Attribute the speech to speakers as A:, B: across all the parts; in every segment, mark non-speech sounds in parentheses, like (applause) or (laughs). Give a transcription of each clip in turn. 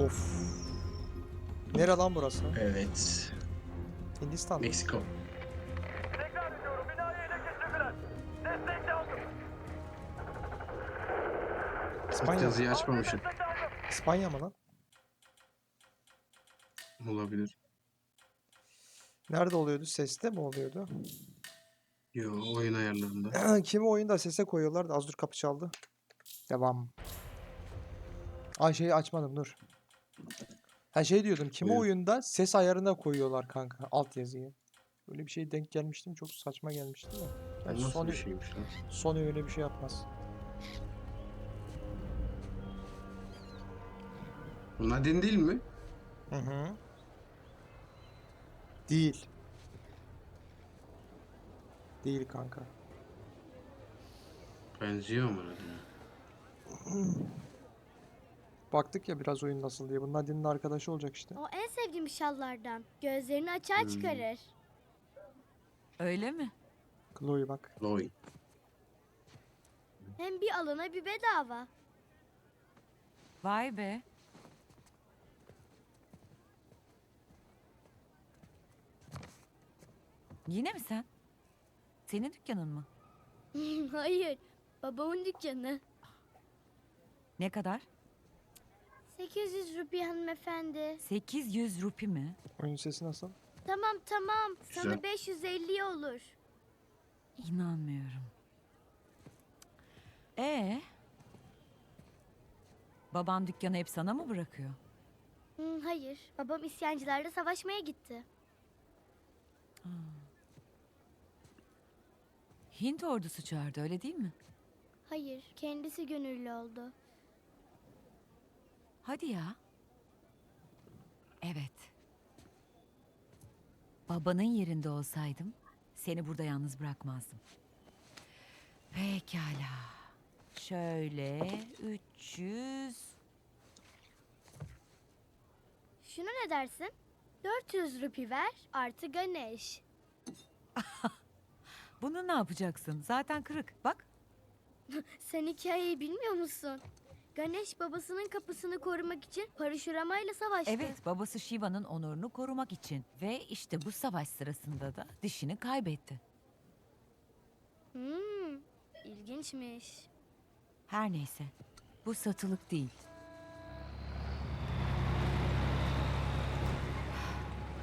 A: Of. Nere lan burası?
B: Evet.
A: Hindistan. mı?
B: Meksiko.
C: Tekrar ediyorum binayı ele geçirdiler. Destek lazım.
A: İspanya.
B: Yazıyı açmamışım.
A: İspanya mı lan?
B: Olabilir.
A: Nerede oluyordu? Seste mi oluyordu?
B: Yo oyun ayarlarında. (clears throat)
A: Kimi oyunda sese koyuyorlar da az dur kapı çaldı. Devam. Ay şeyi açmadım dur. Ha şey diyordum. Kimi
B: Buyur.
A: oyunda ses ayarına koyuyorlar kanka alt yazıyı. Öyle bir şey denk gelmiştim. Çok saçma gelmişti de. Gerçi
B: Nasıl
A: Sony,
B: bir şeymiş lan?
A: Sony öyle bir şey yapmaz.
B: Nadine değil mi?
A: Hı hı. Değil. Değil kanka.
B: Benziyor ama Nadine'e. (clears throat)
A: Baktık ya biraz oyun nasıl diye. Bunlar Nadine'in arkadaşı olacak işte.
D: O en sevdiğim şallardan. Gözlerini açığa
B: Hmm.
D: çıkarır.
E: Öyle mi?
A: Chloe bak.
B: Loy.
D: Hem bir alana bir bedava.
E: Vay be. Yine mi sen? Senin dükkanın mı? (laughs)
D: Hayır. Babamın dükkanı.
E: Ne kadar?
D: 800 rupi hanımefendi.
E: 800 rupi mi?
A: Oyun sesi nasıl?
D: Tamam tamam. Sana
B: Güzel.
D: 550 olur.
E: İnanmıyorum. Ee? Baban dükkanı hep sana mı bırakıyor?
D: Hayır. Babam isyancılarla savaşmaya gitti.
E: Hint ordusu çağırdı öyle değil mi?
D: Hayır. Kendisi gönüllü oldu.
E: Hadi ya. Evet. Babanın yerinde olsaydım seni burada yalnız bırakmazdım. Pekala. Şöyle 300
D: Şuna ne dersin? 400 rupi ver artı Ganesh. (laughs)
E: Bunu ne yapacaksın? Zaten kırık. Bak. (laughs)
D: Sen hikayeyi bilmiyor musun? Ganesh babasının kapısını korumak için parşuramayla savaştı.
E: Evet, babası Shiva'nın onurunu korumak için ve işte bu savaş sırasında da dişini kaybetti.
D: Hmm, ilginçmiş.
E: Her neyse. Bu satılık değil.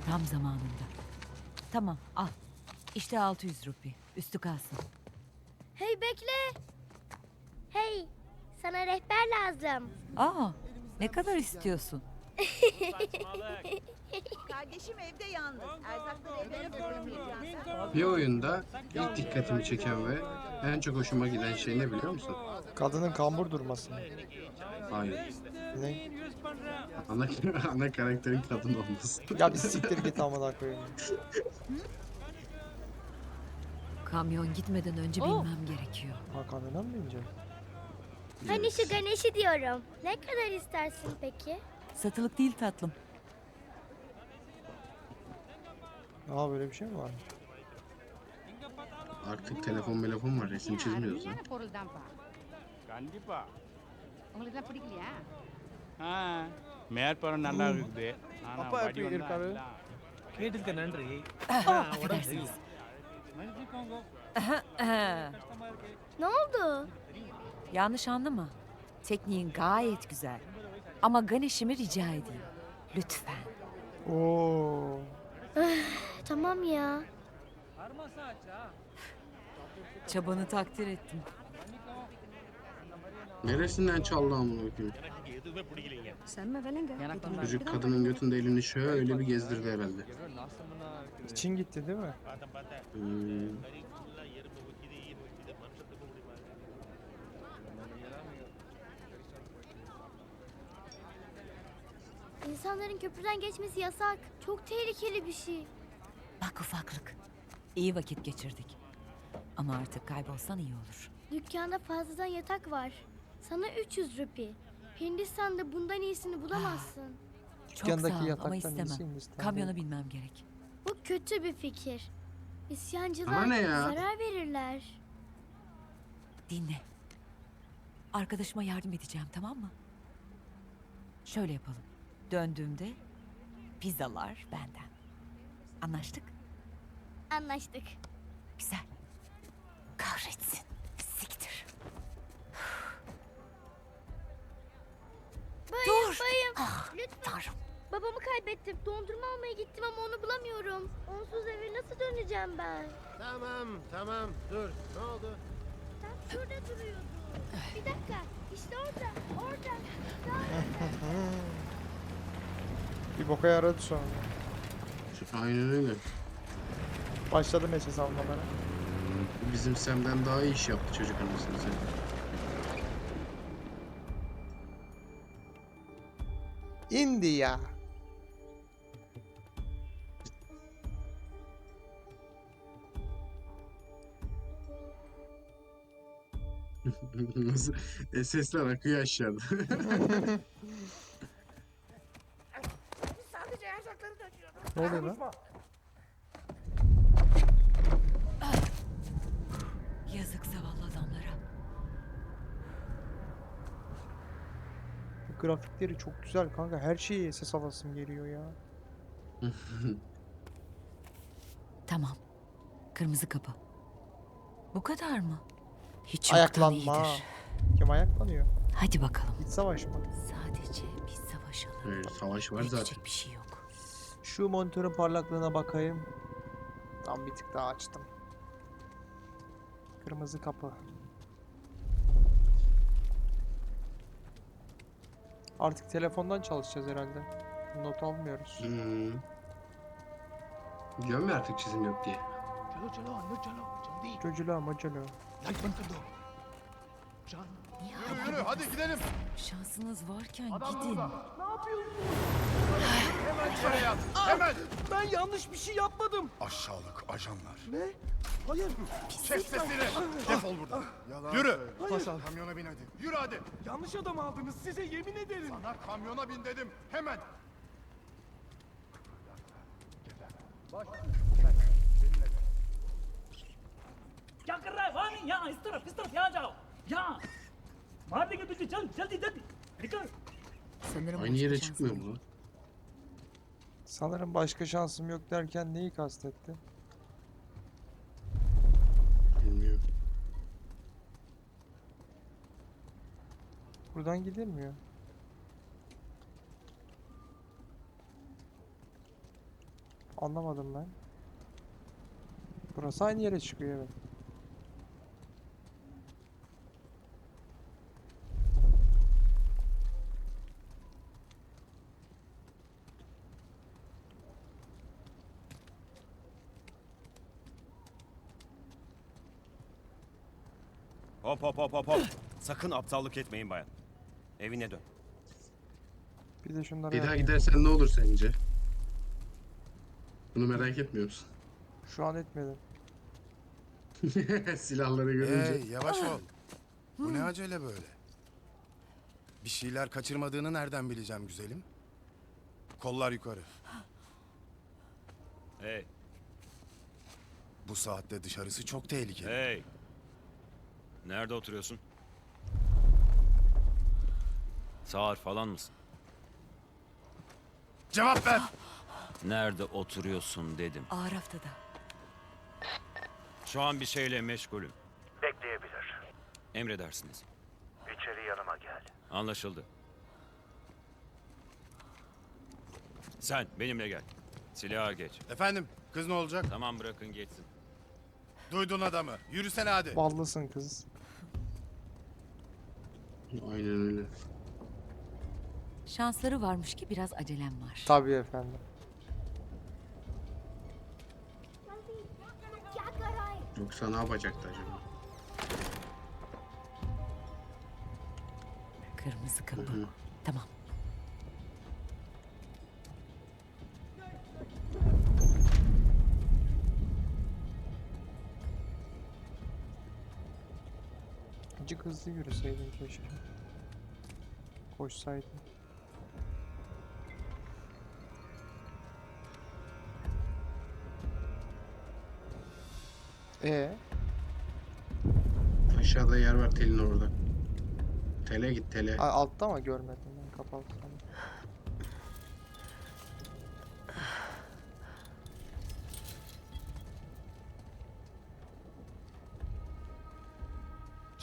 E: Tam zamanında. Tamam, al. İşte 600 rupi. Üstü kalsın.
D: Hey bekle. Hey, sana rehber lazım.
E: Aa, ne kadar istiyorsun? (laughs)
F: Kardeşim evde yalnız. Erzakları evlere bırakmayacağız.
B: Bir oyunda ilk dikkatimi çeken ve en çok hoşuma giden şey ne biliyor musun?
A: Kadının kambur durması.
B: Hayır.
A: Ne?
B: Ana, (laughs) ana karakterin kadın olması.
A: Ya bir siktir git amına koyayım.
E: Kamyon gitmeden önce bilmem gerekiyor.
A: Hakan'dan mı bineceğim?
D: Hani şu Ganesh'i diyorum. Ne kadar istersin peki?
E: Satılık değil tatlım.
A: Aa böyle bir şey mi var?
B: Artık telefon telefon var resim çizmiyoruz ya.
G: அருமையான பொருள் தான்ப்பா
H: கண்டிப்பா
G: உங்களுக்கு தான் பிடிக்கலையா
H: ஆ மேற்பரம் நல்லா இருக்குது ஆனா
I: அப்பா
H: வடி
I: எப்படி
H: வந்தா
I: இருக்காரு?
H: எல்லாம்
I: கேட்டதுக்கு நன்றி
E: Affedersiniz.
H: மன்னிச்சுக்கோங்க
D: Ne oldu?
E: Yanlış anlama. Tekniğin gayet güzel. Ama Ganesh'imi rica edeyim. Lütfen.
A: Oo.
D: Ah, tamam ya.
E: Çabanı takdir ettim.
B: Neresinden çaldı amına koyayım? Çocuk kadının götünde elini şöyle bir gezdirdi herhalde.
A: İçin gitti değil mi?
B: Hmm.
D: İnsanların köprüden geçmesi yasak. Çok tehlikeli bir şey.
E: Bak ufaklık. İyi vakit geçirdik. Ama artık kaybolsan iyi olur.
D: Dükkanda fazladan yatak var. Sana 300 rupi. Hindistan'da bundan iyisini bulamazsın.
E: Çok
A: Dükkandaki
E: sağ ol ama
A: yataktan
E: istemem.
A: Hindistan'da.
E: Kamyona binmem gerek.
D: Bu kötü bir fikir. İsyancılar
B: Ama ne ya?
D: zarar verirler.
E: Dinle. Arkadaşıma yardım edeceğim tamam mı? Şöyle yapalım. Döndüğümde pizzalar benden. Anlaştık?
D: Anlaştık.
E: Güzel. Kahretsin. Siktir.
D: Bayım
E: Dur.
D: bayım.
E: Ah,
D: Lütfen.
E: Tanrım.
D: Babamı kaybettim. Dondurma almaya gittim ama onu bulamıyorum. Onsuz eve nasıl döneceğim ben?
I: Tamam tamam dur ne oldu?
D: Sen şurada duruyordun. Bir dakika. İşte orada. Orada. (laughs)
A: Bir boka yaradı sonra.
B: Aynen öyle.
A: Başladı mesaj almalara.
B: Bizim Sem'den daha iyi iş yaptı çocuk anasını satayım.
A: India. (laughs)
B: Nasıl? SS'ler akıyor aşağıda. (laughs)
A: Ne oluyor lan?
E: Yazık zavallı adamlara.
A: Grafikleri çok güzel kanka. Her şeyi ses alasım geliyor ya. (laughs)
E: Tamam. Kırmızı kapı. Bu kadar mı? Hiç
A: Ayaklanma.
E: yoktan iyidir.
A: Kim ayaklanıyor?
E: Hadi bakalım.
A: İç savaş mı?
E: Sadece bir savaşalım.
B: Evet, savaş var zaten.
E: bir şey yok.
A: Şu monitörün parlaklığına bakayım. Tam bir tık daha açtım. Kırmızı kapı. Artık telefondan çalışacağız herhalde. Not almıyoruz.
B: Hmm. Diyor mu artık çizim yok diye?
I: Çocuğa macala.
E: Yürü
I: yürü hadi gidelim.
E: Şansınız varken
I: Adam
E: gidin.
I: Burada. Ne yapıyorsun? hemen içeri yat hemen ben yanlış bir şey yapmadım
J: Aşağılık ajanlar.
I: ne hayır kes sesini defol buradan yürü hayır
J: Kamyona bin hadi.
I: yürü hadi yanlış adam aldınız size yemin ederim sana kamyona bin dedim hemen
K: क्या कर रहा है वहां नहीं यहाँ इस तरफ इस तरफ यहाँ जाओ यहाँ मार देंगे तुझे चल जल्दी जल्दी निकल
E: Sanırım
B: Aynı
E: başka
B: yere
E: şansım
B: çıkmıyor
E: yok.
B: mu lan?
A: Sanırım başka şansım yok derken neyi kastetti?
B: Bilmiyorum.
A: Buradan gidilmiyor. Anlamadım ben. Burası aynı yere çıkıyor evet.
L: Hop hop hop hop. Sakın aptallık etmeyin bayan. Evine dön.
A: Bir de şunları
B: Bir daha
A: yapayım.
B: gidersen ne olur sence? Bunu merak etmiyor musun?
A: Şu an etmedim. (laughs)
B: Silahları görünce.
J: Hey yavaş ol. Bu ne acele böyle? Bir şeyler kaçırmadığını nereden bileceğim güzelim? Kollar yukarı.
L: Hey,
J: Bu saatte dışarısı çok tehlikeli.
L: hey. Nerede oturuyorsun? Sağır falan mısın?
J: Cevap ver!
L: Nerede oturuyorsun dedim.
E: Ağır haftada.
L: Şu an bir şeyle meşgulüm.
C: Bekleyebilir.
L: Emredersiniz.
C: İçeri yanıma gel.
L: Anlaşıldı. Sen benimle gel. Silaha geç.
J: Efendim kız ne olacak?
L: Tamam bırakın geçsin.
J: Duydun adamı. Yürüsene hadi.
A: Ballısın kız.
B: Aynen öyle.
E: Şansları varmış ki biraz acelem var.
A: Tabii efendim.
B: Yoksa ne yapacaktı acaba?
E: Kırmızı kapı.
B: Hı.
E: Tamam.
A: Acık hızlı yürüseydin keşke. Koşsaydın. Ee,
B: Aşağıda yer var telin orada. Tele git tele.
A: a- altta mı görmedim ben kapalı sandım.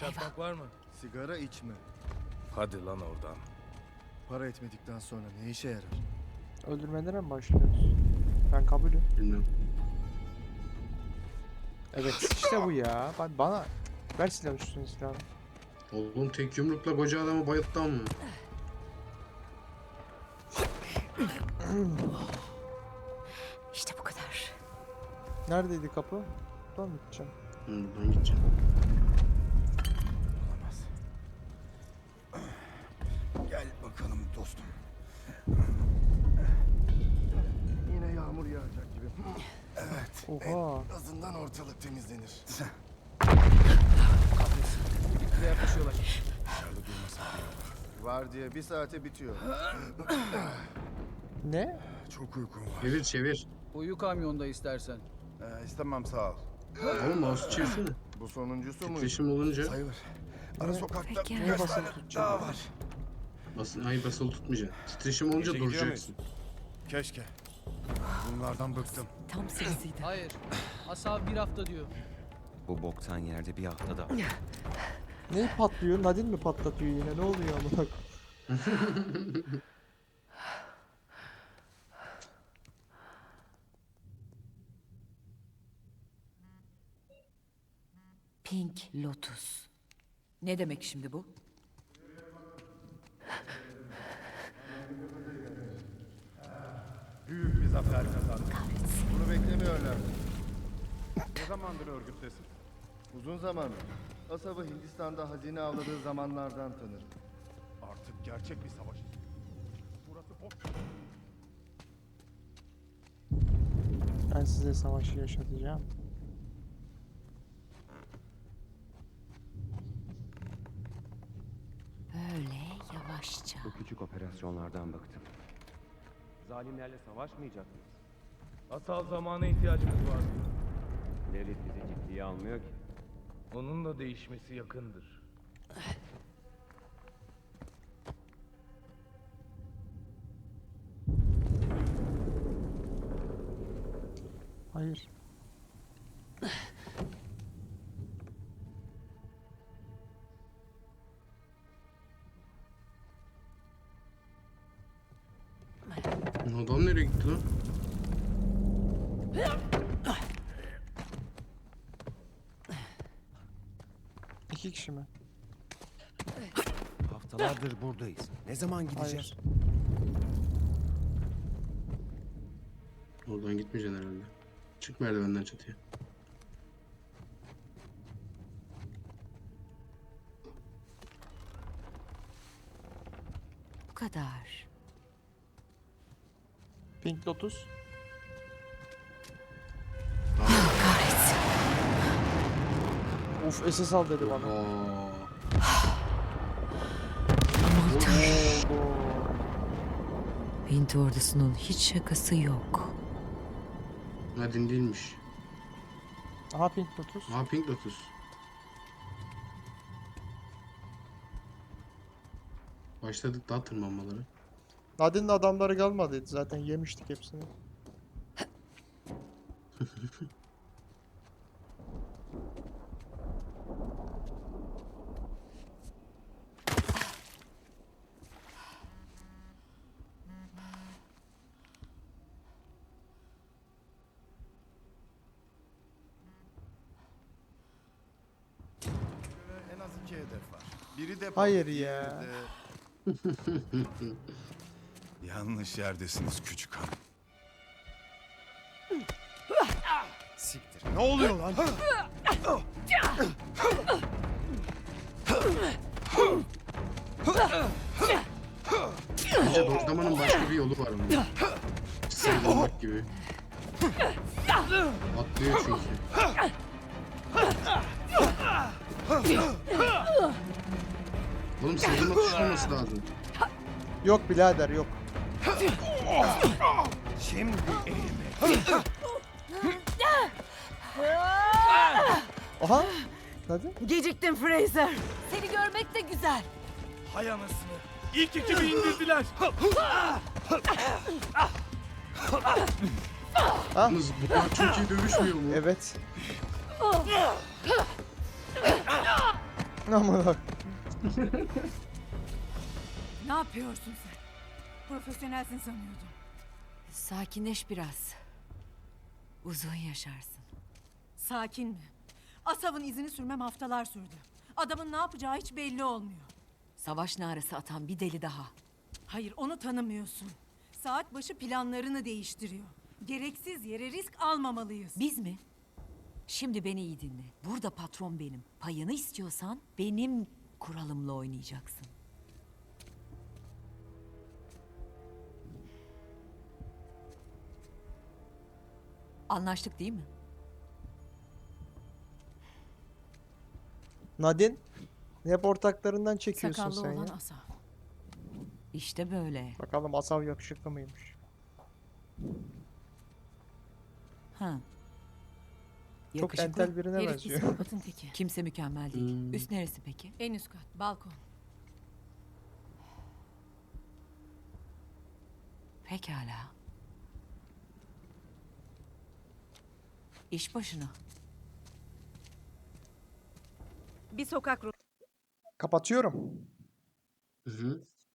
I: Çakmak var mı?
J: Sigara içme.
I: Hadi lan oradan.
J: Para etmedikten sonra ne işe yarar?
A: Öldürmelere mi başlıyoruz? Ben kabulüm.
B: Bilmiyorum.
A: Evet işte bu ya. Ben, bana ver silahı üstüne silahını.
B: Oğlum tek yumrukla koca adamı bayılttı mı? (clears throat)
E: İşte bu kadar.
A: Neredeydi kapı? Buradan mı gideceğim?
B: Buradan gideceğim.
J: Evet.
A: Oha.
J: En azından ortalık temizlenir.
I: Bize yaklaşıyorlar.
J: Dışarıda olur. Var diye bir saate bitiyor.
A: Ne?
J: Çok uykum var.
B: Çevir çevir.
I: Uyu kamyonda istersen.
J: Ee, istemem sağ ol.
B: Oğlum mouse çevirsene.
J: Bu sonuncusu mu?
B: Titreşim olunca
J: Sayılır. Ara sokakta
E: Peki.
J: Birkaç
A: basılı
J: tane
A: tutacağım?
J: daha var.
B: basın, ay basılı tutmayacaksın. Titreşim olunca
L: Gece gidiyor
B: duracaksın.
J: Keşke. Bunlardan bıktım.
E: Tam sırasıydı. (laughs)
I: Hayır. Asal bir hafta diyor.
L: Bu boktan yerde bir haftada.
A: Neyi patlıyor? Nadine mi patlatıyor yine? Ne oluyor amına?
E: Pink Lotus. Ne demek şimdi bu?
J: Büyük zafer kazandık. Bunu beklemiyorlar. ne zamandır örgüttesin? Uzun zamandır. Asab'ı Hindistan'da hazine avladığı zamanlardan tanırım. Artık gerçek bir savaş. Burası boş.
A: Ben size savaşı yaşatacağım.
E: Böyle yavaşça.
L: Bu küçük operasyonlardan bıktım. Zalimlerle savaşmayacak mıyız?
I: Asal zamana ihtiyacımız var.
L: Devlet bizi ciddiye almıyor ki.
I: Onun da değişmesi yakındır.
A: Hayır.
B: Adam nereye gitti lan?
A: İki kişi mi?
L: Haftalardır buradayız. Ne zaman gideceğiz?
A: Hayır.
B: Oradan gitmeyeceksin herhalde. Çık merdivenden çatıya.
E: Bu kadar.
A: Pink Lotus. Uf SS al dedi bana.
B: Aa,
A: Oo.
E: Hint ordusunun hiç şakası yok.
B: Nadine değilmiş.
A: Aha Pink Lotus.
B: Aa Pink Lotus. Başladık daha tırmanmaları.
A: Nadine'in adamları kalmadıydı zaten yemiştik hepsini. (laughs)
J: En az iki hedef var. Biri de
A: Hayır ya. (laughs)
J: Yanlış yerdesiniz küçük hanım.
L: Siktir. Ne oluyor lan?
B: Bence dojlamanın başka bir yolu var onun. Sıyrılmak gibi. Atlıyor çünkü. Lazım.
A: Yok birader yok.
L: Şimdi
A: Aha. Nadine.
E: Geciktin Fraser. Seni görmek de güzel.
I: Hay anasını. İlk ekibi indirdiler.
B: Yalnız bunlar çok iyi dövüşmüyor mu?
A: Evet. Aman bak. (laughs)
E: Ne yapıyorsun sen? Profesyonelsin sanıyordum. Sakinleş biraz. Uzun yaşarsın.
M: Sakin mi? Asav'ın izini sürmem haftalar sürdü. Adamın ne yapacağı hiç belli olmuyor.
E: Savaş narası atan bir deli daha.
M: Hayır onu tanımıyorsun. Saat başı planlarını değiştiriyor. Gereksiz yere risk almamalıyız.
E: Biz mi? Şimdi beni iyi dinle. Burada patron benim. Payını istiyorsan benim kuralımla oynayacaksın. Anlaştık değil mi?
A: Nadin. Hep ortaklarından çekiyorsun
M: Sakallı
A: sen
M: olan
A: ya.
M: Asav.
E: İşte böyle.
A: Bakalım Asav yakışıklı mıymış?
E: Ha.
A: Çok
E: Yakışıklı.
A: entel birine
M: Herif
A: benziyor.
M: psikopatın teki. (laughs)
E: Kimse mükemmel değil.
B: Hmm.
E: Üst neresi peki?
M: En üst kat, balkon.
E: Pekala. İş başına.
M: Bir sokak
A: Kapatıyorum.
B: Hı hı.